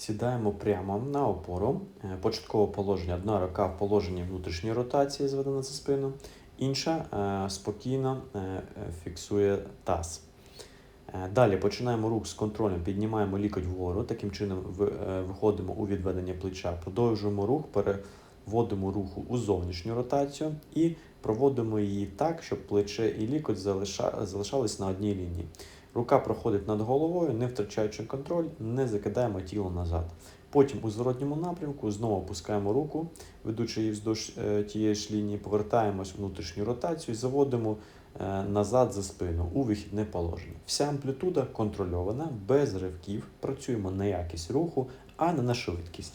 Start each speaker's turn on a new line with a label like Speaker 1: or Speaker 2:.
Speaker 1: Сідаємо прямо на опору. Е, Початкове положення одна рука в положенні внутрішньої ротації, зведена за спину, інша е, спокійно е, фіксує таз. Далі починаємо рух з контролем, піднімаємо лікоть вгору, таким чином виходимо у відведення плеча, продовжуємо рух, переводимо руху у зовнішню ротацію і проводимо її так, щоб плече і лікоть залишались на одній лінії. Рука проходить над головою, не втрачаючи контроль, не закидаємо тіло назад. Потім у зворотньому напрямку знову опускаємо руку, ведучи її вздовж е, тієї ж лінії, повертаємось в внутрішню ротацію і заводимо е, назад за спину у вихідне положення. Вся амплітуда контрольована, без ривків. Працюємо на якість руху, а не на швидкість.